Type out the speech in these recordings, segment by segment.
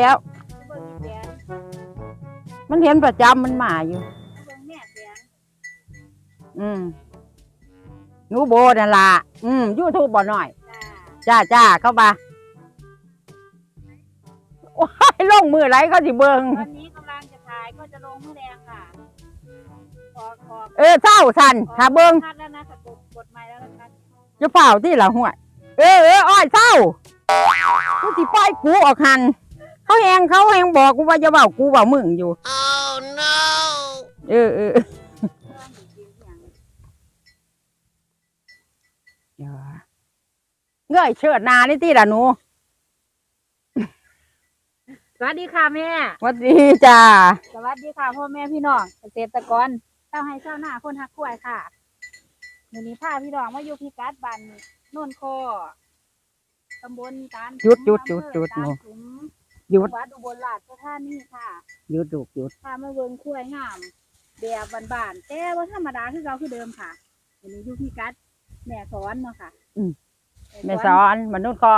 แล้ว เบิ่งแสนมันเห็นประจำมันมาอยู่ เบิ่งแม่แสนอืมหนูโบนั่นล่ะอืมยูทูบบ่หน่อย จ้าจ้าจ้าเข้ามาโอ้ยลงมือไรก็สิเบิงตอนนี้กำลังจะถ่ายก็จะลงมือแดงค่ะขอขอเออเศร้าสันถ้าเบิงคัดแล้วนะคะกดกดไม้แล้วนะคะจะเปล่าที่ละหัวเออเอออ้อยเศร้ากูสิปล่อยกูออกหัน เขาแหงเขาแหงบอกกูว่าจะเบากูเบามึงอยู่ Oh no! เออเออเงยเชิดหนานี่ที่ละหนูสวัสดีค่ะแม่สวัสดีจ้าสวัสดีค่ะพ่อแม่พี่น้องเกษตรกรเจ้าให้เจ้าหน้าคนฮักกล้วยค่ะวันนี้พาพี่น้องมาอยู่พิกัดบ้านโน่นคอตำบลตาลหยุดหยุดหยุดหยุดหนูตาลขุม หยุดจังหวัดอุบลราชธานีค่ะหยุดดูกหยุดพามาเบิ่งกล้วยงามแบบบ้านๆแต่ว่าธรรมดาคือเราคือเดิมค่ะวันนี้อยู่พิกัดแม่สอนเนาะค่ะแม่สอนมนุษย์ก็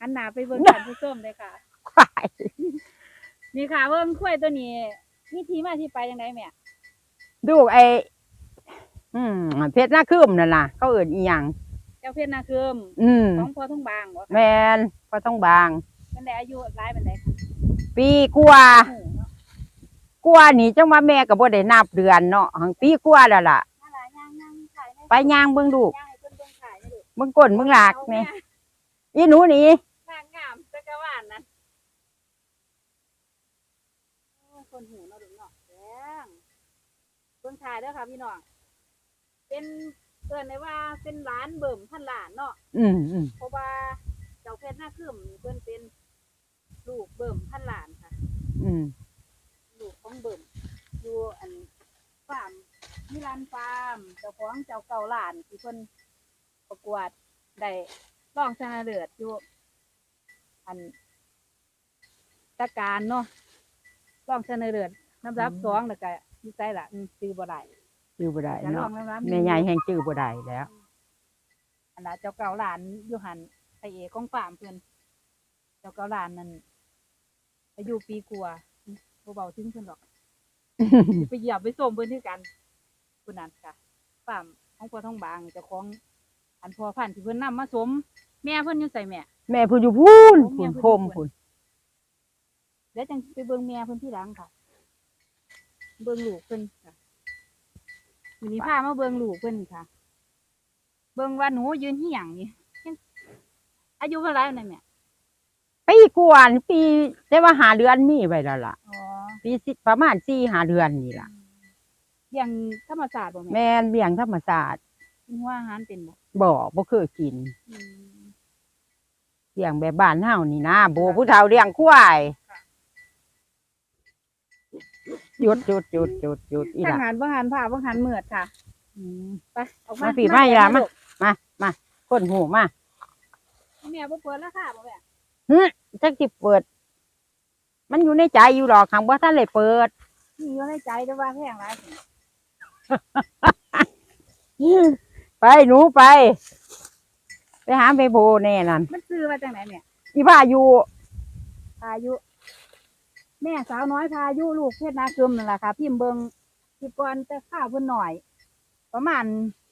หันหน้าไปเบิ่งกันผู้ชมเลยค่ะควายนี่ค่ะเบิ่งกล้วยตัวนี้มีที่มาที่ไปยังไงแม่ดูกไอ้อืมเพชรหน้าคืมนั่นล่ะเขาเอื่นอีหยังเจ้าเพชรนาเคืมอืมของพ่อทุ่งบางบ่แมนก็ต้องบาง มันได้อายุหลายปานใดค่ะปีกว่าโอ้โหเนาะกว่านี่จังว่าแม่ก็บ่ได้นับเดือนเนาะหังปีกว่าแล้วล่ะ น่าหลายย่างย่างขายได้ไปย่างเบิ่งดูกย่างให้เพิ่นเบิ่งขายได้ดูเบิ่งก้นเบิ่งหลากนี่อีหนูนี่นางงามจักรวาลนั้นโอ้ยคนหูเนาะดูเนาะแดงเบิ่งขายเด้อค่ะพี่น้องเป็นเอิ้นได้ว่าเป็นหลานเบิ่มพันหลานเนาะ อืมอืมเพราะว่าเจ้าเพชรหน้าคืมนี่เพิ่นเป็น ลูกเบิ่มพันหลานค่ะ อืมลูกของเบิ่มอยู่อันฟาร์มมิลันฟาร์มเจ้าของเจ้าเก่าหลานที่เพิ่นประกวดได้รองชนะเลิศอยู่อันตะการเนาะรองชนะเลิศลำดับสองแล้วก็มีใจละอืมซื้อบ่ได้ชื่อบ่ได้จะรอเนาะงลำดับแม่ใหญ่แห่งชื่อบ่ได้แล้วอันละเจ้าเก่าหลานอยู่หันไอเอของฟาร์มเพิ่นเจ้าเก่าหลานนั่น อายุปีกว่าบ่เบาถึงเพิ่นหรอกสิไปเหยียบไปส้มเพิ่นคือกันคุณนั่นค่ะฟาร์มของพ่อท้องบางเจ้าของอันพ่อพันธุ์ที่เพิ่นนำมาสม แม่เพิ่นอยู่ใส่แม่ แม่ผู้อยู่พูนโอ้แม่พูนผู้อยู่พูน โคมพูนเดี๋ยวจังไปเบิ่งแม่เพิ่นที่หลังค่ะ เบิ่งลูกเพิ่นค่ะวันนี้พามาเบิ่งลูกเพิ่นค่ะ เบิ่งว่าหนูยืนเหี่ยงนี่ยังอายุเท่าไหร่นั่นแม่ ปีกว่านี่ปีได้ว่าหาเดือนมีไว้แล้วล่ะ อ๋อปีสิประมาณสี่หาเดือนนี่ล่ะ เลี้ยงธรรมศาสตร์บ่แม่แม่นเลี้ยงธรรมศาสตร์กินหัวอาหารเป็นบ่บ่บ่เคยกินอืมเลี้ยงแบบบ้านเฮานี่นะโบผู้เฒ่าเลี้ยงควายค่ะหยุดหยุดหยุดหยุดหยุดอีทางหล่ะ หันบ่หันผ้าบ่หันเมือดค่ะอืมไปออกมามาสิมาอีหล่ะมามา มา คนหูมา แม่บ่เปิดแล้วค่ะบ่แม่ จักสิเปิด มันอยู่ในใจอยู่หรอกคำว่าท่านเลยเปิดมีอยู่ในใจแต่ว่าแพงหลายสิไปหนูไป ไปหาไปโบแน่นั่นมันซื้อมาจากไหนเนี่ยอีพาอยู่พายุ แม่สาวน้อยพายุลูกเพชรนาเกิมนั่นแหละค่ะพิมพ์เบิงพิก่อนแต่ข้าวเพิ่นหน่อย ประมาณ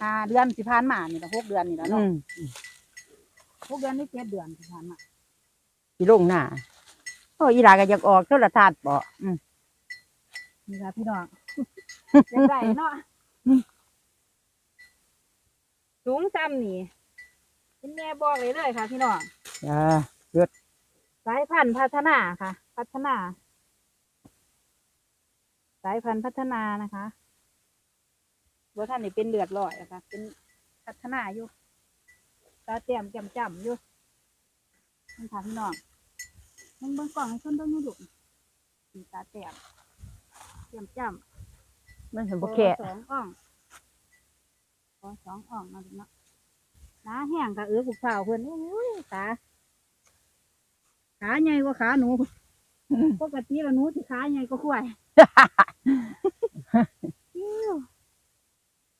ห้าเดือนสิผ่านมานี่ละหกเดือนนี่ละอืเนาะม หกเดือนนี่เจ็ดเดือนสิผ่านมา อีลงหน้าโอ้อีหลาก็อยากออกโทรทัศน์บ่อืมนี่ค่ะพี่น้องเด็กไก่เนาะสูงซ้ำนี่เป็นแม่บอกเลยเลยค่ะ พี่น้องอ่าสายพันธุ์พัฒนาค่ะ พัฒนา สายพันธุ์พัฒนานะคะว่าท่านนี่เป็นเลือดลอยนะคะเป็นพัฒนาอยู่ตาเต้มจำจำอยู่ มันถามพี่น้องมึงเบิ่งกล่องให้คนเบิ่งให้ดูมีตาเต้มจำจำมันเห็นโบ่แค่สองอ่องโอ้สองอ่องมาดูเนาะน้าแห้งกะเอือผูกเผาเพิ่นโอ้ยขาขาใหญ่กว่าขาหนูปกติแล้วหนูสิขาใหญ่กว่าควาย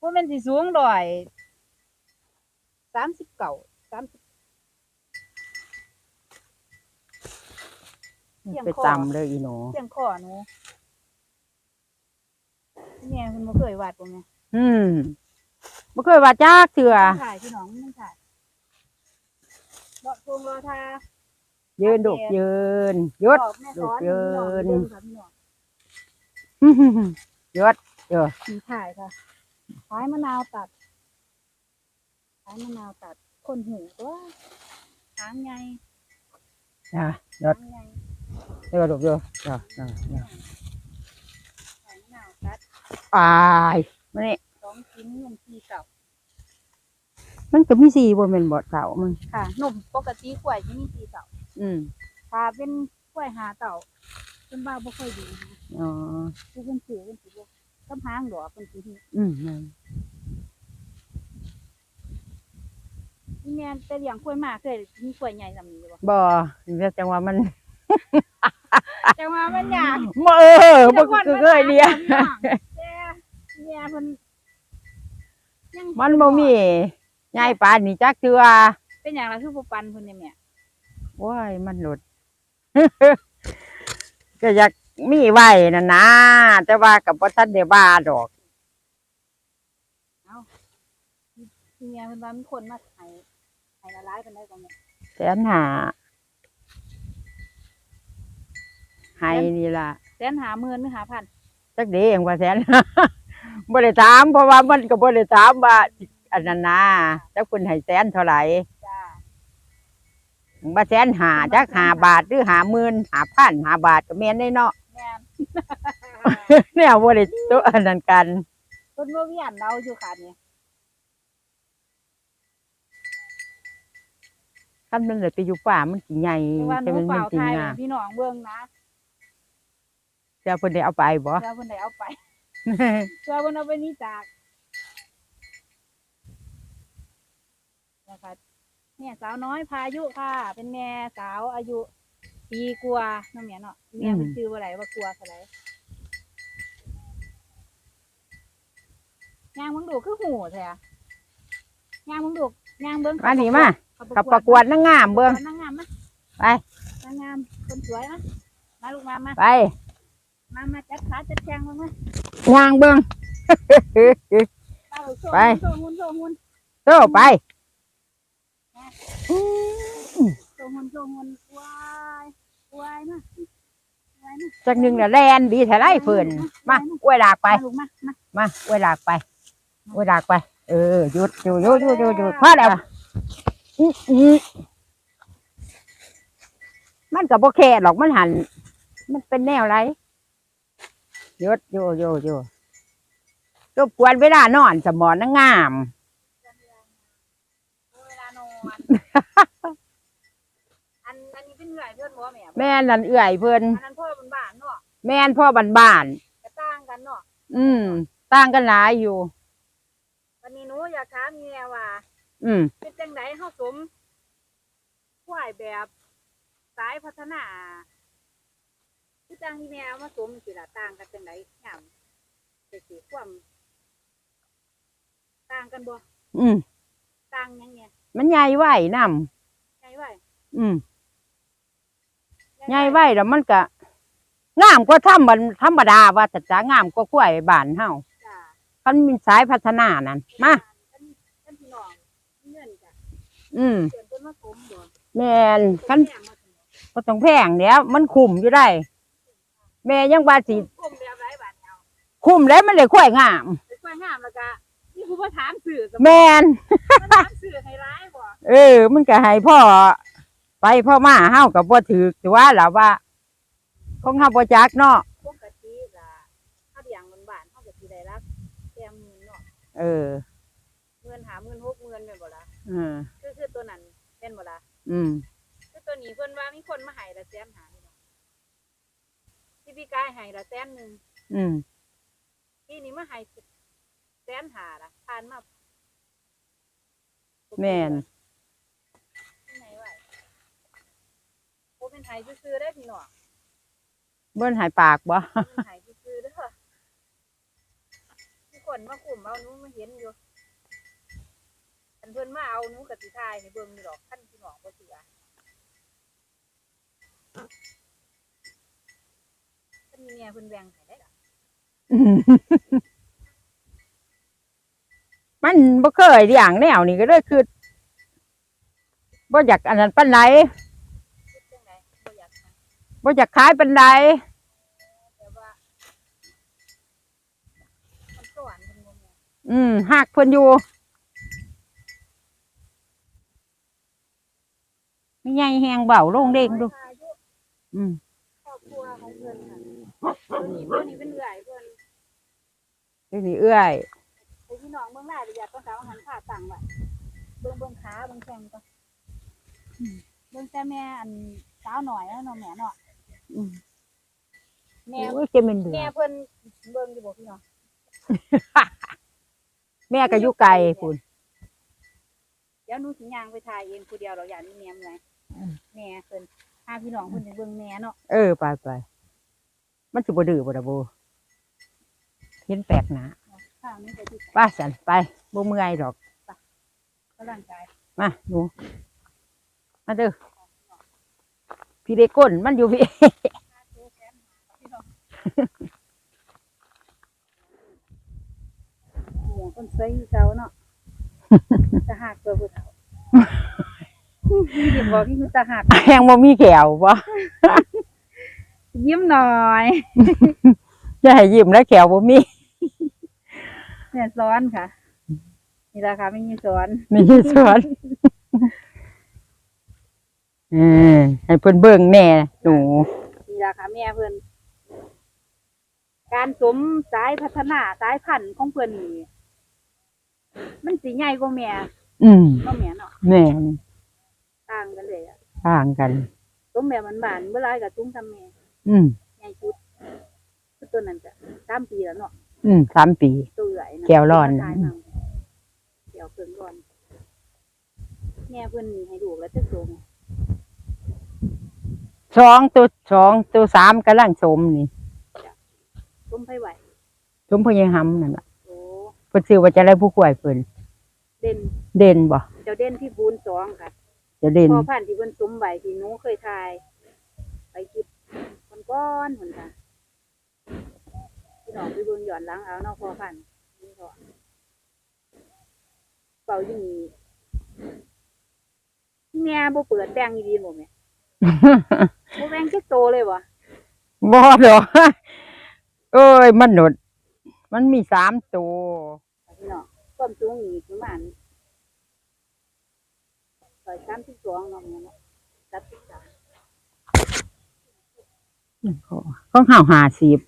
ว่ามันสิสูงดอยสามสิบเก่าสามสิบ เสียงไปคอตำเลยอีหนูเสียงคอหนูแม่เพิ่นบ่เคยวาดบ่แม่อืมบ่เคยว่าจักเถื่อมันถ่ายพี่น้องมันถ่ายเลาะทงรอทายืนดุกยืนยศบอกแม่สอนเดินพี่น้องเดินค่ะพี่น้องยศเออสีถ่ายค่ะขายมะนาวตัดขายมะนาวตัด คนหูตัวหางใหญ่อะยศหางให ญ่เออดุกเยอะเออเออเออขายมะนาวตัดอายมันนี่สองชิ้นเงินสี่เก่ามันก็มีสีบ่แม่นบ่เต่ามันค่ะนมปกติกล้วยที่มีสี่เต่าอืมถ้าเป็นกล้วยหาเต่าเป็นบ้าบ่ค่อยดีนะอ๋อคือเป็นสีเป็นสีบ่ต้หางดอกเป็นสีที่อืมนั่นนี่แม่แต่เลี้ยงกล้วยมากเคยมีกล้วยใหญ่แบบนี้บ่บ่เรียกจังว่ามัน แต่ว่ามันยากบ่เออบ่คือเคยเรียนแต่แม่เพิ่นยังมันบ่มีใหญ่ปานนี้จักเทื่อเป็นอย่างไรคือบ่ปันเพิ่นเนี่ยแม่ว้ายมันหลุด ก็อยากมีไว้น่ะนะแต่ว่ากับบ่ทันได้บ้าดอกที่แม่เพิ่นว่ามีคนมาให้ให้ละลายกันได้บ่แม่แสนหา ให้นี่ล่ะแสนหาหมื่นหรือหาพันจักเด้เองว่าแสน บ่ได้ถามเพราะว่ามันก็บ่ได้ถามว่าอันนั้นนะจักเพิ่นให้แสนเท่าไหร่จ้าบ่แสนหาจักหาบาทหรือหาหมื่นหาพันหาบาทก็แม่นได้เนาะแม่นเนี่ยบ่ได้ตัวอันนั้นกันเพิ่นบ่เวียนเราอยู่ค่ะนี่คันมันเลยไปอยู่ป่ามันสิใหญ่แต่ว่าหแต่นูมันเปมันล่าสิไทยงามพี่น้องเบิ่งนะ จะเพิ่นได้เอาไปบ่แล้วเพิ่นได้เอาไปเพื่อเพิ่นเอาไปนี่จากนะคะแม่สาวน้อยพายุค่ะ เป็นแม่สาวอายุปีกว่าเนาะแม่เนาะแม่เพิ่นชื่อว่าไหนว่ากลัวเท่าไหร่ย่างมึงดูคือหูแท้อะย่างมึงดูย่างเบิ่งมานี่มากับประกวดนางงามเบิ่งนางงามมาไปนางงามคนสวยอะมาลูกมามาไป มามาจัดขาจัดแข้งมามาย่างเบิ่งเอาโชว์ไปโชว์หุ่นโชว์หุ่นโตไปโชว์หุ่นโชว์หุ่นวายวายมาวายมาจักหนึงน่ะแลนดีแท้ไรเพิ่นมาอวยลากไป มาลูกมามามาอวยลากไปอวยลากไป เออหยุดหยุดหยุดหยุดหยุดหยุดพอแล้วอื้ออื้อมันก็บ่แค่หรอกมันหัน มันเป็นแนวไร หยุดหยุดหยุดหยุดรบกวนเวลานอนสมอนนางงาม เวลานอนอันอันนี้เป็นเหื่อยเพื่อนบ่แม่แม่นั่นเอื่อยเพิ่นอันนั้นพ่อบนบ้านเนาะแม่นพ่อบ้านกระต่างกันเนาะๆอืมต่างกันหลายอยู่ วันนี้หนูอยากถามเมียว่า อืม เป็นจังไดเฮาสมควายแบบ สายพัฒนา คือจังที่แม่เอามาสมสิล่ะต่างกันจังไดยามสิสิความต่างกันบ่อืมต่างหยังเนี่ยมันใหญ่ไว้นำใหญ่ไว้อืมใหญ่ไว้แล้วมันก็งามกว่าธรรมธรรมดาว่าแต่จะงามกว่ากล้วยบ้านเฮาจ้าคันมีสายพัฒนานั่นมา ท่านท่านพี่น้องมีเงินจ้ะอืมเกินต้นมาสมบ่แม่นคัน แม่มาสมบ่ต้องแพงเดี๋ยวมันคุ้มอยู่ได้ แม่ยังว่าสิกลมแบบไรบาดเอาคุ้มแล้วมันเลยกล้วยงาม ไปกล้วยงามแล้วก็นี่ผู้มาถามสื่อสมแม่นมาถามสื่อให้ร้ายบ่เออ มันก็ให้พ่อ ไปพ่อมาเฮาก็บ่ถือตัวล่ะว่าของเฮาบ่จักเนาะปกติล่ะถ้าเลี้ยงมันบ้านเฮาก็สิได้รับแต้มหมื่นเนาะเออเงินหาหมื่นหกหมื่นแม่นบ่ล่ะเออคือคือตัวนั้นแม่นบ่ล่ะอืมคือตัวนี้เพิ่นว่ามีคนมาให้ละแสนหานี่เนาะ ที่พี่กายให้ละแสนหนึงอืมปีนี้มาให้แสนหาล่ะผ่านมาแม่นที่ไหนวะโอ้เป็นไห้ซื่อๆได้อพี่น้องเบิ่นหายปากบ่เป็นไห้ซื่อๆเด้อมีคนมาคุมเอาหนูมาเห็นอยู่อันเพิ่นมาเอาหนูกับสิทายให้เบิ่งอยู่ดอกคันพี่น้องบ่เชื่อ มีเมียเพิ่นแบ่งให้ได้ล่ะอืมมันบ่เคยเลี้ยงแนวนี้ก็เลยคือบ่อยากอันนั้นปานใดคิดจังไดบ่อยากนะบ่อยากขายปานใดแต่ว่ามันสวรรค์เพิ่นบ่แม่นอืมหักเพิ่นอยู่ไม่ใหญ่แหงเบาลงเด้งดู อายุอืม ครอบครัวของเพิ่นค่ะ ตัวนี้ตัวนี้เป็นเอื้อยเพิ่นเรื่องนี้เอื้อยไอ้พี่น้องเบิ่งหลายระยะต้องการหันขาตั้งไว้เบิ่งเบิ่งขาเบิ่งแข้งก่อนอืมเบิ่งแต่แม่อันสาวหน่อยแล้วเนาะแม่เนาะอืมแม่โอ้ยจะเป็นเดือแม่เพิ่นเบิ่งอยู่บ่พี่น้องแม่ก็อยู่ไกลพุ่นเดี๋ยวหนูสิย่างไปถ่ายเองผู้เดียวเราอยากมีแม่เมื่อยแม่เพิ่นพาพี่น้องเพิ่นไปเบิ่งแม่เนาะ เออไปไป มันสิบ่ดื้อบ่ดะโบเห็นแปลกหนาข้างนี้ไปที่ป้าสันไปบ่เมื่อยดอกกำลังกายมาหนูมาเด้อพี่ได้ก้นมันอยู่พี่ หมูคนใส่เจ้าเนาะ ตะหักตัวผู้เฒ่ามีเด็กบอกที่คือตะหักแหงบ่มีแขวบ่ ยิ้มหน่อยจะให้ยิ้มแล้วแขวบ่มีแม่ซ้อนค่ะ นี่ราคาไม่มีซ้อนมีสวนเออให้เพิ่นเบิ่งแน่หนูนี่ราคาแม่เพิ่นการสมสายพัฒนาสายพันธุ์ของเพิ่นนี่มันสิใหญ่กว่าแม่ อืมก็แม่เนาะแม่นต่างกันเลยอะต่างกันสมแบบมันบานๆเมื่อไรกับตุ้งทำแม่ อืมใหญ่ชุดคือตัวนั้นจะสามปีแล้วเนาะอืมสามปี ตัวใหญ่นะแก้วร้อน ตายมาแก้วเพิ่นร้อนแม่เพิ่นนี่ให้ดูแล้วจะสูงสองตัวสองตัวสามกำลังสมนี่ต้มไผ่ไหวสมพยายามนั่นล่ะโอ้เพิ่นซื้อว่าจะได้ผู้ป่วยเพิ่นเด่นเด่นบ่เจ้าเด่นที่บูนสองค่ะจะเด่น พอผ่านที่เพิ่นสมใบที่หนูเคยทาย ไปกิบคน ก้อนคนค่ะพี่น้องไปเบิ่งย้อนหลังเอาเนาะพอผ่านนี่ก็เป่าอยู่นี่แม่บ่เปิดแป้งอีดีบ่แม่บ่แป้งจักโตเลยบ่บ่ดอกเอ้ยมันหนดมันมีสามตัวพี่น้องความสูงนี่ประมาณร้อยสามสิบสองเนาะแม่เนาะสามสิบสาม ของห้าห้าสิบ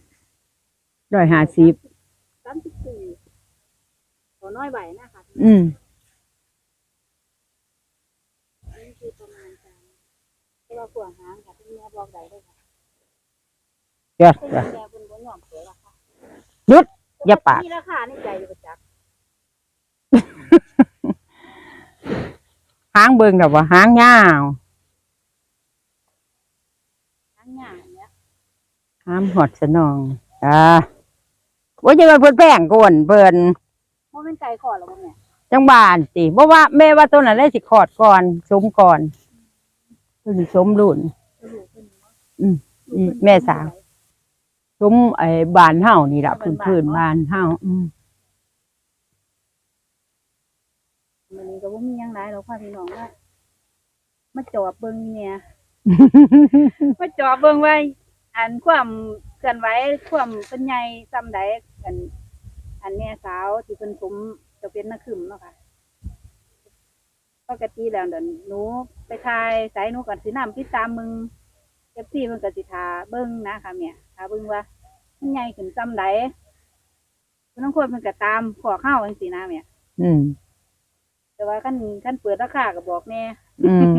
ร้อยห้าสิบสามสิบสี่ตัวน้อยใบนะคะอืมอันนี้คือประมาณการที่เราขวางหางค่ะที่แม่บอกได้เลยค่ะเดี๋ยวที่เดี๋ยวแม่เป็นคนยอมเสียราคาหยุดอย่าปากมีราคาในใจอยู่ประจักษ์หางเบิ่งดอกว่าหางยาว ทั้งหยางเนี้ย หามหอดสนองอ่าว่าจะมาเพิ่นแป้งก่อนเพิ่นเพราะเป็นไก่ขอดหรอแม่จังบานสิบ่ว่าแม่ว่าตัวนั้นได้สิขอดก่อนสมก่อนเพิ่นสิสมรุ่นจะรู้เป็นอืมอีแม่สาวสมไอ้บ้านเฮานี่ล่ะพื้นพื้นบ้านเฮาอืมมันนี้ก็บ่มีหยังหลายหรอกค่ะพี่น้องว่ามาจอบเบิ่งเนี่ย มาจอบเบิ่งว่า อันความเคลื่อนไหวความเป็นใหญ่ซ้ำใดอัน อันแม่สาวที่เพิ่นสมจะเป็นนักขึ้นเนาะค่ะปกติแล้วเดี๋ยวหนูไปทายสายหนูก่อนสินํติดตามมึงเอฟซีเพิ่นก็สิทาเบิ่งนะค่ะแม่ทาเบิ่งว่ามันใหญ่ขึ้นซ้ำใดเพิ่นต้องคนเพิ่นก็ตามขอเข้าจังซี่นะแม่อืม แต่ว่าคันคันเปิดราคาก็บอกแม่อืม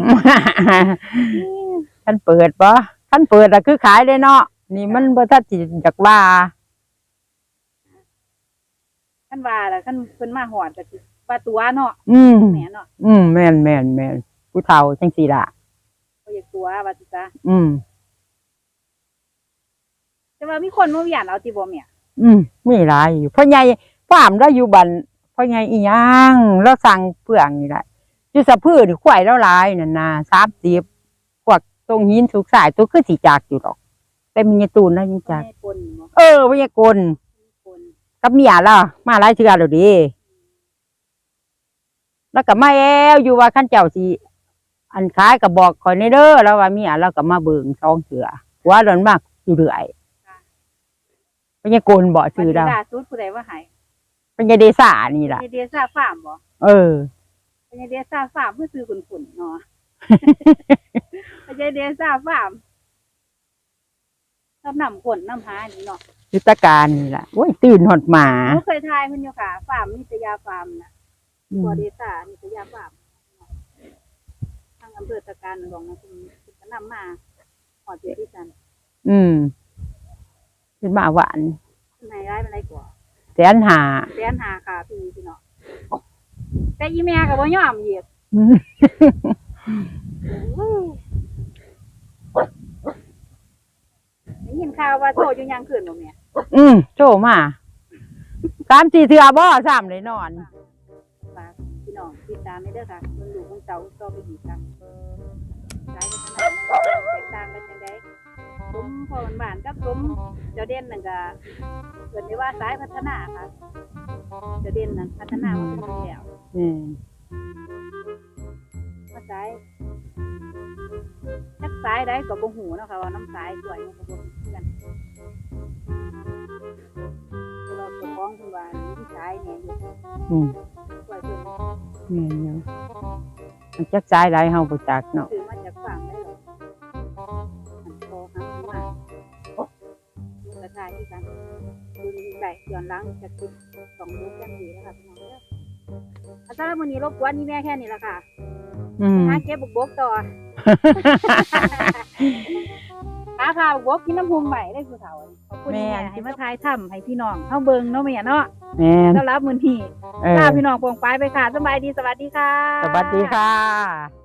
ท่านเปิดปะ ท่านเปิดอะคือขายได้เนาะนี่มันบ่ทันสิจากว่าคันว่าล่ะคันเพิ่นมาหอดก็สิว่าตัวเนาะอืมแม่เนาะอืมแม่นแม่นแม่นผู้เฒ่าจังสี่ล่ะบ่อยากตัวว่าสิจ้ะอืมแต่ว่ามีคนมาเวียนเอาติบ่แม่อืมมีหลายอยู่พ่อใหญ่ฟาร์มเราอยู่บันพ่อใหญ่อีหยังเราสั่งเพื่องนี่แหละอยู่สะพื้นควายเราหลายนั่นน่ะ30พวก ตรงหินสุกสายตัวคือสิจากอยู่ดอก แต่มียตูนนะยิ่งจักแม่กลบ่เออพญากลกลกับเมียล่ะมาหลายเทื่อแล้วเดิแล้วก็มาแอวอยู่ว่าขั้นเจ้าสิอันขายก็บอกคอยในเด้อแล้วว่าเมียเราก็มาเบิ่งสองเทื่อว่าโดนมากอยู่เรื่อยพญากลบ่ชื่อดาเราสุดผู้ใดว่าใหายพญาเดซ่านี่ล่ะเดียซ่าฟาร์มบ่เออเป็นเดียซ่าฟาร์มเพื่อซื้อขุนๆเนาะ เป็นเดียซ่าฟาร์มชอบนำขนนำหานี่เนาะยุทธการนี่ล่ะโอ้ยตื่นหดหมาหนูเคยทายเพิ่นอยู่ค่ะฟาร์มนิตยาฟาร์มน่ะอืบัวมเดซ่านิตยาฟาร์มทางอำเภอตะการหลวงนะคุณคุณก็นำมาหอดเจดีกันอืมเป็นหมาหวานข้างในร้ายมันไรกว่าแสนหาแสนหาค่ะพี่พี่เนาะแต่อีแม่ก็บ่ยอมเหยียบ อืม ได้ยินข่าวว่าโทษอยู่ยังคืนบ่แม่อืมโชว์มาสามสี่เทือบ่สามเลยนอน ฝากพี่น้องติดตามให้เด้อค่ะเพิ่นอยู่ของเจ้าต่อไปอีกค่ะสายพัฒนามันแตกต่างกันจังไดสมพรบ้านกับสมเจ้าเด่นนั่นก็เกิดได้ว่าสายพัฒนาค่ะเจ้าเด่นนั่นพัฒนามาเป็นปีแล้ว อืม มาสายจักสายใดก็บ่ฮู้เนาะค่ะว่าน้ำสายสวยมันก็บ่คือกันเราเจ้าของเพิ่นว่ามีสายแหน่อยู่อืมสวยเพิ่นแม่นอยู่มันจักสายหลายเฮาบ่จักเนาะซื้อมาจากฝั่งได้หรออันโตหามาดูกระชายที่กันดูดีใจย้อนหลังจากติดสองลูกกันดีนะคะพี่น้องเด้ออาจารย์วันนี้รบกวนนี่แม่แค่นี้ละค่ะ อืมหาเก็บบุกบกต่อหาข่าวบุกบกกินน้ำพุงใหม่ได้คือเถาขอบคุณแม่ให้มาทายถ้ำให้พี่น้องเข้าเบิงเนาะแม่เนาะแม่นต้อนรับมือที่เออลาพี่น้องปองไปไปค่ะสบายดีสวัสดีค่ะ สวัสดีค่ะ